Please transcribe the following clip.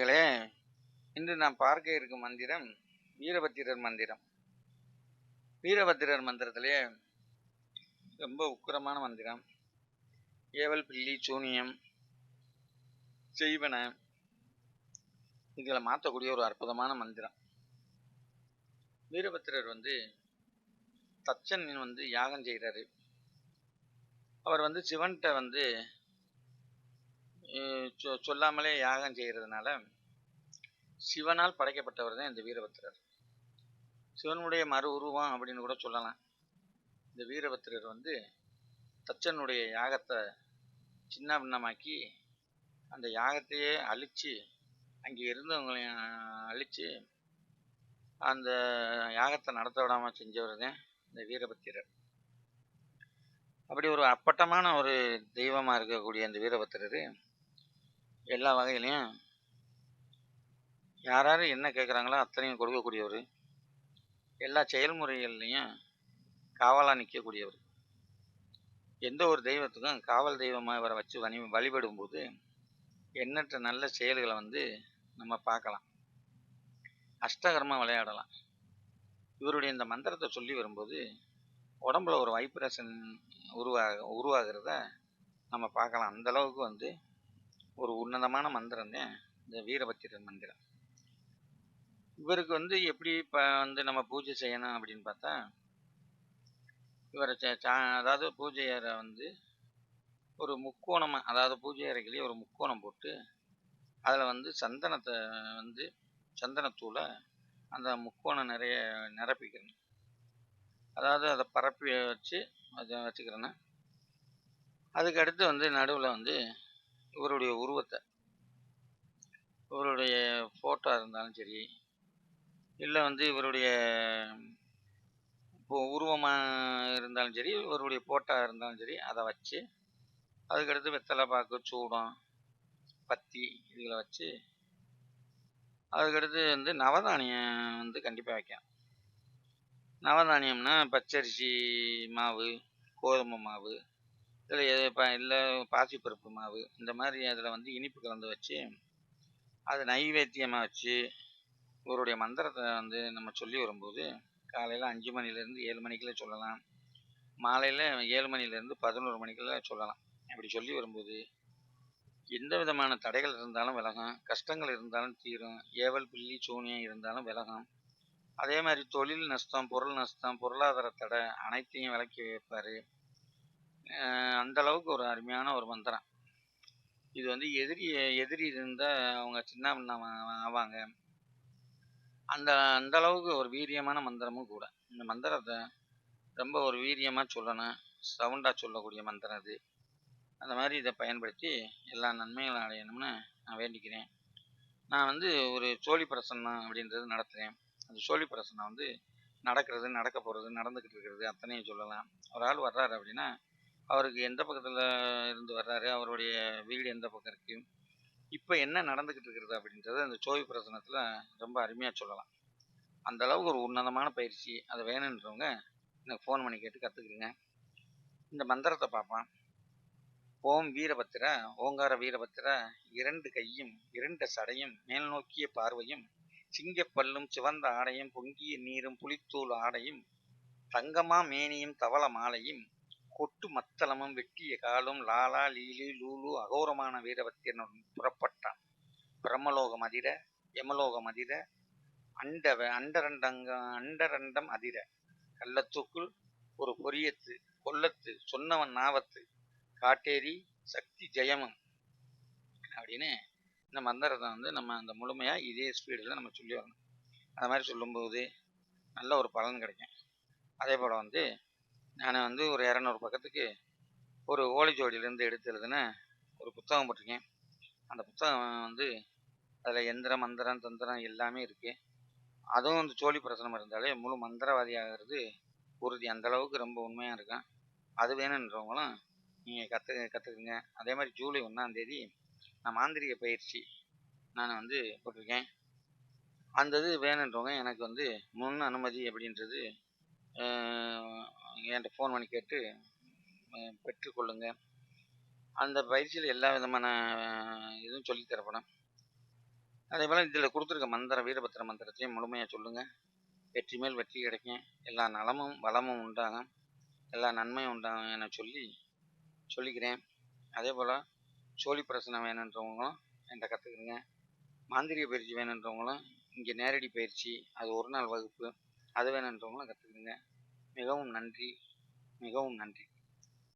இன்று நாம் பார்க்க இருக்கும் மந்திரம் வீரபத்திரர் மந்திரம். வீரபத்திரர் மந்திரத்திலே ரொம்ப உக்கிரமான மந்திரம். ஏவல் பில்லி சூனியம் செய்வன இதில் மாற்றக்கூடிய ஒரு அற்புதமான மந்திரம். வீரபத்திரர் வந்து தச்சன் வந்து யாகம் செய்கிறாரு அவர் வந்து சிவன்கிட்ட வந்து சொ- சொல்லாமலே யாகம் செய்கிறதுனால சிவனால் படைக்கப்பட்டவர் தான் இந்த வீரபத்திரர். சிவனுடைய மறு உருவம் அப்படின்னு கூட சொல்லலாம். இந்த வீரபத்திரர் வந்து தச்சனுடைய யாகத்தை சின்ன பின்னமாக்கி அந்த யாகத்தையே அழித்து அங்கே இருந்தவங்களையும் அழித்து அந்த யாகத்தை நடத்த விடாமல் செஞ்சவர் தான் இந்த வீரபத்திரர். அப்படி ஒரு அப்பட்டமான ஒரு தெய்வமாக இருக்கக்கூடிய இந்த வீரபத்திரர் எல்லா வகையிலையும் யார் யார் என்ன கேட்குறாங்களோ அத்தனையும் கொடுக்கக்கூடியவர். எல்லா செயல்முறைகள்லையும் காவலாக நிற்கக்கூடியவர் எந்த ஒரு தெய்வத்துக்கும் காவல் தெய்வமாக இவரை வச்சு வணி வழிபடும்போது எண்ணற்ற நல்ல செயல்களை வந்து நம்ம பார்க்கலாம். அஷ்டகரமாக விளையாடலாம். இவருடைய இந்த மந்திரத்தை சொல்லி வரும்போது உடம்புல ஒரு வைப்ரேஷன் உருவாக உருவாகிறத நம்ம பார்க்கலாம். அந்த அளவுக்கு வந்து ஒரு உன்னதமான மந்திரம் தான் இந்த வீரபத்திரன் மந்திரம். இவருக்கு வந்து எப்படி இப்போ வந்து நம்ம பூஜை செய்யணும் அப்படின்னு பார்த்தா இவரை ச- சா- அதாவது பூஜை அறை வந்து ஒரு முக்கோணமாக அதாவது பூஜை அறைக்குள்ளேயே ஒரு முக்கோணம் போட்டு அதில் வந்து சந்தனத்தை வந்து சந்தனத்தூளை அந்த முக்கோணம் நிறைய நிரப்பிக்கணும். அதாவது அதை பரப்பி வச்சு அதை வச்சுக்கிறேன்னா அதுக்கு அடுத்து வந்து நடுவில் வந்து இவருடைய உருவத்தை. இவருடைய ஃபோட்டோ இருந்தாலும் சரி இல்லை வந்து இவருடைய இப்போ உருவமாக இருந்தாலும் சரி இவருடைய ஃபோட்டோ இருந்தாலும் சரி அதை வச்சு அதுக்கடுத்து வெத்தலை பாக்கு சூடம் பத்தி இதுகளை வச்சு அதுக்கடுத்து வந்து நவதானியம் வந்து கண்டிப்பாக வைக்கலாம். நவதானியம்னா பச்சரிசி மாவு கோதுமை மாவு இல்லை எது ப இல்லை பாசிப்பருப்பு மாவு இந்த மாதிரி அதில் வந்து இனிப்பு கலந்து வச்சு அது நைவேத்தியமாக வச்சு இவருடைய மந்திரத்தை வந்து நம்ம சொல்லி வரும்போது காலையில் அஞ்சு மணிலேருந்து ஏழு மணிக்குள்ளே சொல்லலாம். மாலையில் ஏழு மணிலேருந்து பதினோரு மணிக்குள்ளே சொல்லலாம். அப்படி சொல்லி வரும்போது எந்த விதமான தடைகள் இருந்தாலும் விலகும். கஷ்டங்கள் இருந்தாலும் தீரும். ஏவல் பில்லி சூனியம் இருந்தாலும் விலகும். அதே மாதிரி தொழில் நஷ்டம் பொருள் நஷ்டம் பொருளாதார தடை அனைத்தையும் விலக்கி வைப்பார். அந்தளவுக்கு ஒரு அருமையான ஒரு மந்திரம். இது வந்து எதிரி எதிரி இருந்தால் அவங்க சின்ன பின்ன ஆவாங்க. அந்த அந்த அளவுக்கு ஒரு வீரியமான மந்திரமும் கூட. இந்த மந்திரத்தை ரொம்ப ஒரு வீரியமாக சொல்லணும். சவுண்டாக சொல்லக்கூடிய மந்திரம் அது. அந்த மாதிரி இதை பயன்படுத்தி எல்லா நன்மைகளும் அடையணும்னு நான் வேண்டிக்கிறேன். நான் வந்து ஒரு சோழி பிரசன்னம் அப்படின்றது நடத்துகிறேன் அந்த சோழி பிரசன்னம் வந்து நடக்கிறது நடக்க போகிறது நடந்துக்கிட்டு இருக்கிறது அத்தனையும் சொல்லலாம். ஒரு ஆள் வர்றாரு அப்படின்னா அவருக்கு எந்த பக்கத்தில் இருந்து வர்றாரு? அவருடைய வீடு எந்த பக்கம் இருக்குது இப்போ என்ன நடந்துக்கிட்டு இருக்கிறது அப்படின்றது அந்த சோவி பிரசனத்தில் ரொம்ப அருமையாக சொல்லலாம். அந்த அளவுக்கு ஒரு உன்னதமான பயிற்சி அதை வேணுன்றவங்க எனக்கு ஃபோன் பண்ணி கேட்டு கற்றுக்குறீங்க இந்த மந்திரத்தை பார்ப்பான் ஓம் வீரபத்திர ஓங்கார வீரபத்திர இரண்டு கையும் இரண்டு சடையும் மேல் நோக்கிய பார்வையும் சிங்கப்பல்லும் சிவந்த ஆடையும் பொங்கிய நீரும் புலித்தூள் ஆடையும் தங்கமா மேனியும் தவள மாலையும் கொட்டு மத்தளமும் வெட்டிய காலும் லாலா லீலி லூலு அகோரமான வீரபத்திரனுடன் புறப்பட்டான். பிரம்மலோகம் அதிர யமலோகம் அதிர அண்டவ அண்டரண்டங்க அண்டரண்டம் அதிர. கள்ளத்துக்குள் ஒரு பொரியத்து கொல்லத்து சொன்னவன் நாவத்து காட்டேரி சக்தி ஜெயமம். அப்படின்னு இந்த மந்திரத்தை வந்து நம்ம அந்த முழுமையாக இதே ஸ்பீடில் நம்ம சொல்லி வரணும். அது மாதிரி சொல்லும்போது நல்ல ஒரு பலன் கிடைக்கும். அதே போல் வந்து நான் வந்து ஒரு இரநூறு பக்கத்துக்கு ஒரு ஓலைச்சுவடியிலேருந்து எடுத்து எழுதுன ஒரு புத்தகம் போட்டிருக்கேன். அந்த புத்தகம் வந்து அதில் எந்திரம் மந்திரம் தந்திரம் எல்லாமே இருக்குது அதுவும் வந்து சோழி பிரசனம் இருந்தாலே முழு மந்திரவாதி ஆகிறது உறுதி. அந்த அளவுக்கு ரொம்ப உண்மையாக இருக்கும் அது வேணுன்றவங்களும் நீங்கள் கற்று கற்றுக்குங்க அதே மாதிரி ஜூலை ஒன்றாந்தேதி நான் மாந்திரிக பயிற்சி நான் வந்து போட்டிருக்கேன். அந்த இது வேணுன்றவங்க எனக்கு வந்து முன் அனுமதி அப்படின்றது நீங்கள் என்கிட்ட ஃபோன் பண்ணி கேட்டு பெற்றுக்கொள்ளுங்கள் பெற்றுக்கொள்ளுங்க அந்த பயிற்சியில் எல்லா விதமான இதுவும் சொல்லித்தரப்படும் அதே போல் இதில் கொடுத்துருக்க மந்திரம் வீரபத்திர மந்திரத்தையும் முழுமையாக சொல்லுங்கள் வெற்றி மேல் வெற்றி கிடைக்கும். எல்லா நலமும் வளமும் உண்டாகும். எல்லா நன்மையும் உண்டாகும் என சொல்லி சொல்லிக்கிறேன். அதே போல் சோழி பிரசனம் வேணுன்றவங்களும் என்கிட்ட கற்றுக்குங்க மாந்திரிக பயிற்சி வேணுன்றவங்களும் இங்கே நேரடி பயிற்சி அது ஒரு நாள் வகுப்பு அது வேணுன்றவங்களும் கற்றுக்குங்க மிகவும் நன்றி மிகவும் நன்றி.